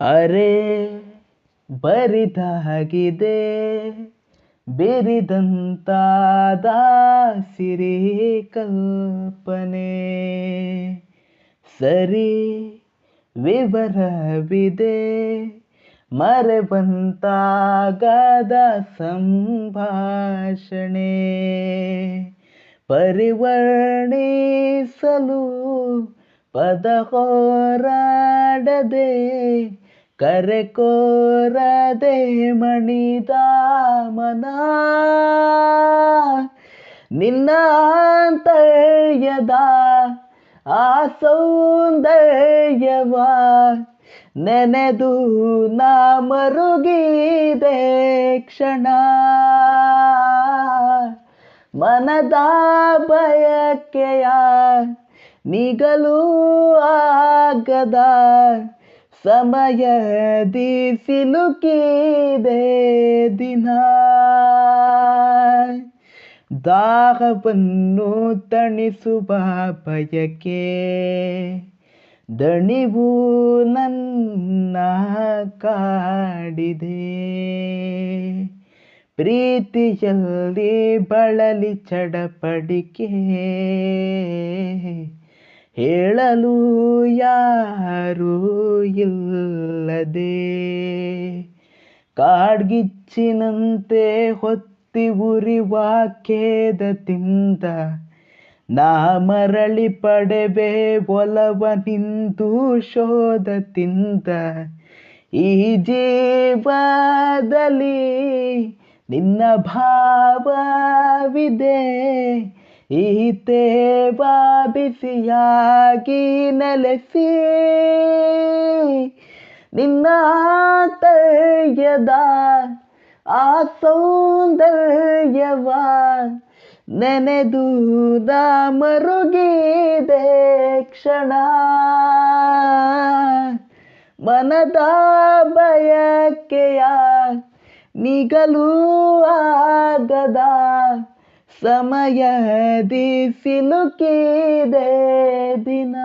ಅರೆ ಬರಿದಾಗಿದೆ ಬಿರಿದಂತಾದ ಸಿರಿ ಕಲ್ಪನೆ. ಸರಿ ವಿವರವಿದೆ ಮರೆವಂತಾಗದ ಸಂಭಾಷಣೆ. ಪರಿವರ್ಣಿಸಲು ಪದ ಹೋರಾಡದೆ ಕರೆ ಕೋರದೆ ಮಣಿದ ಮನ ನಿನ್ನ ಆಂತರ್ಯದ ಆ ಸೌಂದರ್ಯವ ನೆನೆದು ನಾ ಮರುಗಿದೆ ಕ್ಷಣ. ಮನದ ಬಯಕೆಯ ನಿಗಲು ಆಗದ ಸಮಯದಿ ಸಿಲುಕಿದೆ ದಿನ. ದಾಹವನ್ನು ತಣಿಸುವ ಬಯಕೆ. ದಣಿವು ನನ್ನ ಕಾಡಿದೆ. ಪ್ರೀತಿಯಲ್ಲಿ ಬಳಲಿ ಚಡಪಡಿಕೆ. ಹೇಳಲು ಯಾರೂ ಇಲ್ಲದೆ. ಕಾಡ್ಗಿಚ್ಚಿನಂತೆ ಹೊತ್ತಿ ಉರಿವ ಖೇದದಿಂದ ನಾ ಮರಳಿ ಪಡೆವೆ ಒಲವ ನಿಂದು ಶೋಧದಿಂದ ಈ ಜೀವದಲ್ಲಿ ನಿನ್ನ ಭಾವವಿದೆ. ಈ ಬಾಬಿಸಿಯಾಗಿ ನೆಲೆಸಿ. ನಿನ್ನ ತಯದ ಆ ಸೌಂದರ್ಯವ ನೆನೆದು ಮರುಗಿದೆ ಕ್ಷಣ. ಮನದ ಬಯಕೆಯ ನಿಗಲೂ ಆಗದ ಸಮಯದಿ ಸಿಲುಕಿದೆ ದಿನ